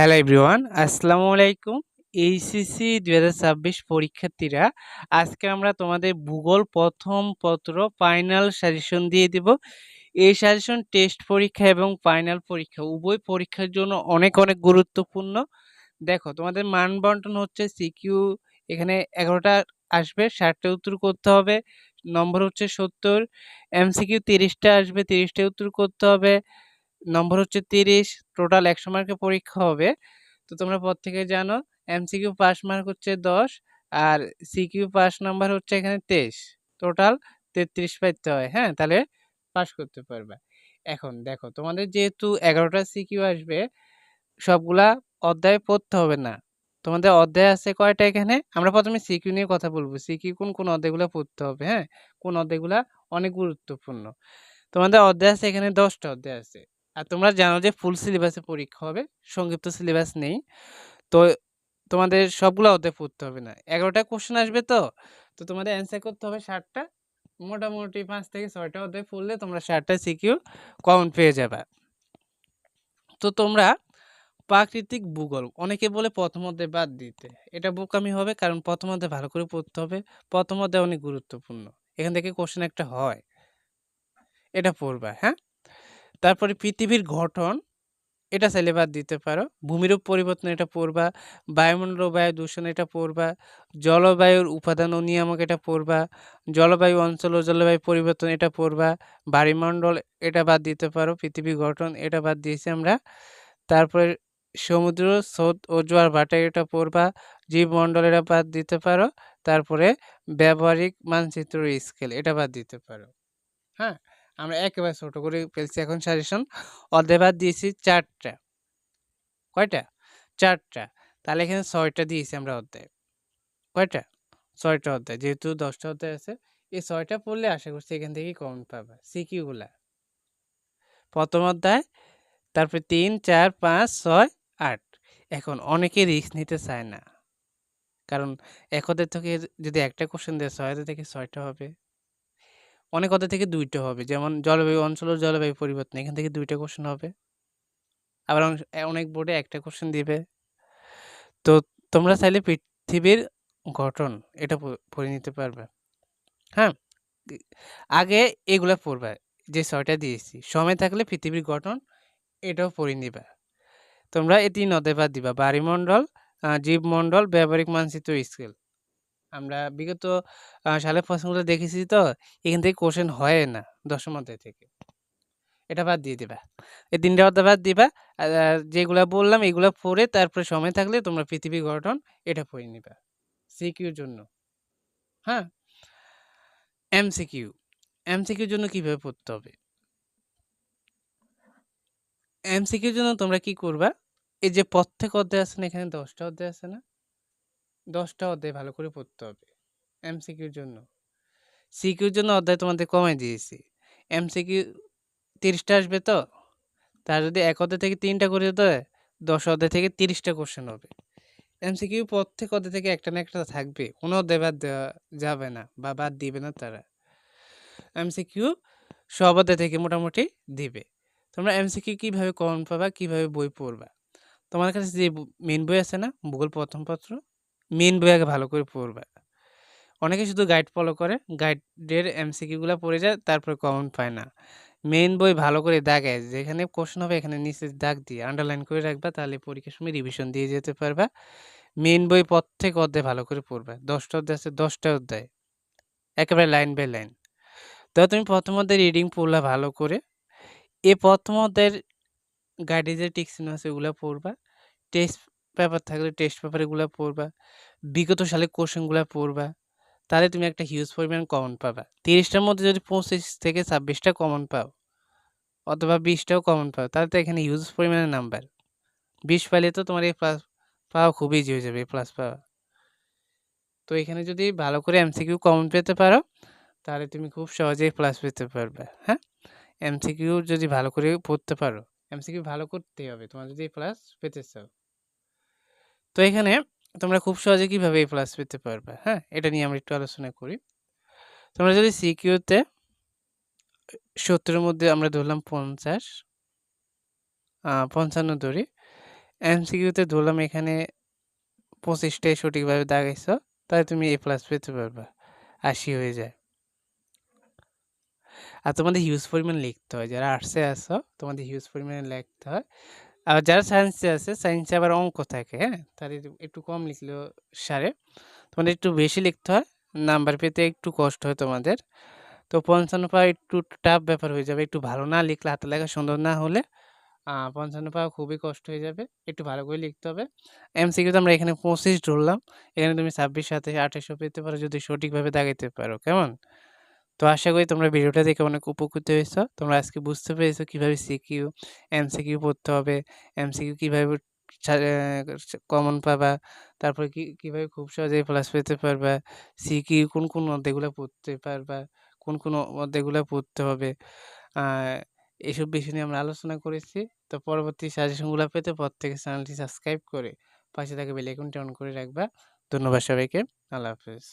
Hello everyone আসসালামু আলাইকুম HSC দুই হাজার ছাব্বিশ পরীক্ষার্থীরা, আজকে আমরা তোমাদের ভূগোল প্রথম পত্র ফাইনাল সাজেশন দিয়ে দিব। এই সাজেশন টেস্ট পরীক্ষা এবং ফাইনাল পরীক্ষা, উভয় পরীক্ষার জন্য অনেক অনেক গুরুত্বপূর্ণ। দেখো, তোমাদের মান বন্টন হচ্ছে সিকিউ এখানে এগারোটা আসবে, ষাটটা উত্তর করতে হবে, নম্বর হচ্ছে সত্তর এমসিকিউ তিরিশটা আসবে, তিরিশটা উত্তর করতে হবে নম্বর হচ্ছে তিরিশ টোটাল একশো মার্কের পরীক্ষা হবে। তো তোমরা প্রত্যেকে জানো এমসিকিউ পাস মার্ক হচ্ছে দশ আর সিকিউ পাস নাম্বার হচ্ছে এখানে তেইশ। টোটাল তেত্রিশ পাইতে হয় হ্যাঁ? তাহলে পাস করতে পারবে। এখন দেখো, তোমাদের যেহেতু এগারোটা সিকিউ আসবে, সবগুলা অধ্যায় পড়তে হবে না। তোমাদের অধ্যায় আছে কয়টা এখানে? আমরা প্রথমে সিকিউ নিয়ে কথা বলব। সিকিউ কোন কোন অধ্যায়গুলো পড়তে হবে হ্যাঁ? কোন অধ্যায়গুলা অনেক গুরুত্বপূর্ণ। তোমাদের অধ্যায় আছে এখানে দশটা অধ্যায় আছে। আর তোমরা জানো যে ফুল সিলেবাসে পরীক্ষা হবে, সংক্ষিপ্ত সিলেবাস নেই। তো তোমাদের সবগুলো অধ্যায় পড়তে হবে না। এগারোটা কোশ্চেন আসবে তো তো তোমাদের অ্যান্সার করতে হবে ষাটটা মোটামুটি পাঁচ থেকে ছয়টা অধ্যায় পড়লে তোমরা ষাটটা সিকিউ কমন পেয়ে যাবে। তো তোমরা প্রাকৃতিক ভূগোল, অনেকে বলে প্রথম অধ্যায় বাদ দিতে। এটা বোকামি হবে কারণ প্রথম অধ্যায় ভালো করে পড়তে হবে। প্রথম অধ্যায় অনেক গুরুত্বপূর্ণ। এখান থেকে কোশ্চেন একটা হয়। এটা পড়বা হ্যাঁ? তারপরে পৃথিবীর গঠন, এটা চাইলে বাদ দিতে পারো। ভূমিরূপ পরিবর্তন এটা পড়বা, বায়ুমণ্ডল বায়ু দূষণ এটা পড়বা, জলবায়ুর উপাদান ও নিয়ামক এটা পড়বা, জলবায়ু অঞ্চল ও জলবায়ু পরিবর্তন এটা পড়বা, বায়ুমণ্ডল এটা বাদ দিতে পারো পৃথিবী গঠন এটা বাদ দিয়েছি আমরা। তারপরে সমুদ্র, স্রোত ও জোয়ার ভাটা এটা পড়বা, জীবমণ্ডল এটা বাদ দিতে পারো, তারপরে ব্যবহারিক মানচিত্র স্কেল এটা বাদ দিতে পারো। হ্যাঁ? আমরা একেবারে ছোট করে ফেলছি এখন সাজেশন বাদ দিয়েছি চারটা। কয়টা? চারটা। তাহলে এখানে ছয়টা দিয়েছি আমরা অধ্যায় কয়টা? ছয়টা অধ্যায় যেহেতু দশটা অধ্যায় আছে, এই ছয়টা পড়লে আশা করছি এখান থেকেই কমন পাবা। সিকিউগুলা প্রথম অধ্যায়, তারপরে তিন, চার, পাঁচ, ছয়, আট। এখন অনেকে রিস্ক নিতে চায় না। কারণ এক অধ্যায় থেকে যদি একটা কোশ্চেন দেয়, ছয় অধ্যায় থেকে ছয়টা হবে। অনেক অধ্যায় থেকে দুইটা হবে। যেমন জলবায়ু অঞ্চল ও জলবায়ু পরিবর্তন, এখান থেকে দুইটা কোশ্চেন হবে। আবার অনেক বোর্ডে একটা কোশ্চেন দিবে। তো তোমরা চাইলে পৃথিবীর গঠন এটা পড়ে নিতে পারবে। হ্যাঁ? আগে এগুলা পড়বে। যে ছয়টা দিয়েছি, সময় থাকলে পৃথিবীর গঠন এটাও পড়ে নিবা। তোমরা তিন অধ্যায় বাদ দিবা। বায়ুমণ্ডল জীবমণ্ডল, ব্যবহারিক মানচিত্র স্কেল আমরা বিগত সালের প্রশ্নগুলো দেখেছি তো, এখান থেকে কোশ্চেন হয় না, দশম অধ্যায় থেকে। এটা বাদ দিয়ে দিবা। এই তিনটা অধ্যায় বাদ দিবা, আর যেগুলা বললাম এগুলো পড়ে তারপরে সময় থাকলে তোমরা পৃথিবী গঠন এটা পড়ে নিবা। সিকিউর জন্য। হ্যাঁ? এমসিকিউ এমসিকিউর জন্য কীভাবে পড়তে হবে? এমসিকিউর জন্য তোমরা কি করবা? এই যে প্রত্যেক অধ্যায় আছে না, এখানে দশটা অধ্যায় আছে না? দশটা অধ্যায় ভালো করে পড়তে হবে এমসিকিউর জন্য। সিকিউর জন্য অধ্যায় তোমাদের কমাই দিয়েছি। এমসিকিউ তিরিশটা আসবে তো? তার যদি এক অধ্যায় থেকে তিনটা করে দেয় দশ অধ্যায় থেকে তিরিশটা কোশ্চেন হবে। এমসিকিউ প্রত্যেক অধ্যায় থেকে একটা না একটা থাকবে, কোনো অধ্যায় বাদ দেওয়া যাবে না বা বাদ দিবে না তারা। এমসিকিউ সব অধ্যায় থেকে মোটামুটি দিবে। তোমরা এমসিকিউ কীভাবে কমন পাবা, কীভাবে বই পড়বা? তোমার কাছে যে মেন বই আছে না, ভূগোল প্রথম পত্র মেন বই আগে ভালো করে পড়বে অনেকে শুধু গাইড ফলো করে গাইডের এমসিকিউগুলো পড়ে যায়, তারপরে কমন পায় না। মেন বই ভালো করে দাগে যেখানে কোশ্চেন হবে, এখানে নিচে দাগ দিয়ে আন্ডারলাইন করে রাখবা, তাহলে পরীক্ষার সময় রিভিশন দিয়ে যেতে পারবা। মেন বই প্রত্যেক অধ্যায় ভালো করে পড়বা, দশটা অধ্যায় আছে, দশটা অধ্যায়। একেবারে লাইন বাই লাইন তো তুমি প্রথম অধ্যায় রিডিং পড়লা ভালো করে এ প্রথম অধ্যায়ের গাইডে যে টিকসিন আছে, ওগুলো পড়বা। টেস্ট পেপার থাকলে টেস্ট পেপার এগুলো পড়বা। বিগত সালে কোশ্চেনগুলো পড়বা। তাহলে তুমি একটা হিউজ পরিমাণ কমন পাবা। তিরিশটার মধ্যে যদি পঁচিশ থেকে ছাব্বিশটা কমন পাও, অথবা বিশটাও কমন পাও, তাহলে তো এখানে হিউজ পরিমাণে নাম্বার বিশ পাইলে তো তোমার এই প্লাস পাওয়া খুব ইজি হয়ে যাবে প্লাস পাওয়া। তো এখানে যদি ভালো করে এমসিকিউ কমন পেতে পারো, তাহলে তুমি খুব সহজেই প্লাস পেতে পারবে হ্যাঁ? এমসিকিউ যদি ভালো করে পড়তে পারো এমসিকিউ ভালো করতেই হবে। তোমার যদি প্লাস পেতে চাও। তো এখানে তোমরা খুব সহজে কীভাবে এ প্লাস পেতে পারবে? হ্যাঁ এটা নিয়ে আমরা একটু আলোচনা করি। তোমরা যদি সিকিউতে সত্তরের মধ্যে আমরা ধরলাম পঞ্চাশ পঞ্চান্ন ধরি এমসিকিউতে ধরলাম এখানে পঁচিশটাই সঠিকভাবে দাগাইছো, তাহলে তুমি এ প্লাস পেতে পারবা। আশি হয়ে যায়। আর তোমাদের হিউজ পরিমাণ লিখতে হয়, যারা আর্টসে আসো তোমাদের হিউজ পরিমাণে লিখতে হয়। আর যারা সায়েন্সে আছে সায়েন্সে আবার অঙ্ক থাকে হ্যাঁ? তাহলে একটু কম লিখলেও সারে। তোমাদের একটু বেশি লিখতে হয় নাম্বার পেতে একটু কষ্ট হয় তোমাদের। তো পঞ্চান্ন পাওয়া একটু টাফ ব্যাপার হয়ে যাবে। একটু ভালো না লিখলে হাতে লেখা সুন্দর না হলে পঞ্চান্ন পাওয়া খুবই কষ্ট হয়ে যাবে। একটু ভালো করে লিখতে হবে। এমসিকিউ তো আমরা এখানে পঁচিশ ধরলাম। এখানে তুমি ছাব্বিশ, সাতাশ, আঠাশও পেতে পারো যদি সঠিকভাবে দাগাইতে পারো, কেমন? তো আশা করি তোমরা ভিডিওটা দেখে অনেক উপকৃত হয়েছো। তোমরা আজকে বুঝতে পেরেছ কীভাবে সিকিউ এমসিকিউ পড়তে হবে এমসিকিউ কীভাবে কমন পাবা, তারপরে কি, কীভাবে খুব সহজেই প্লাস পেতে পারবা সিকিউ কোন কোন অধ্যায়গুলো পড়তে পারবা, কোন কোন অধ্যায়গুলো পড়তে হবে এইসব বিষয় নিয়ে আমরা আলোচনা করেছি। তো পরবর্তী সাজেশনগুলো পেতে প্রত্যেকে চ্যানেলটি সাবস্ক্রাইব করে পাশে থাকা বেল আইকনটি অন করে রাখবা। ধন্যবাদ সবাইকে। আল্লাহ হাফেজ।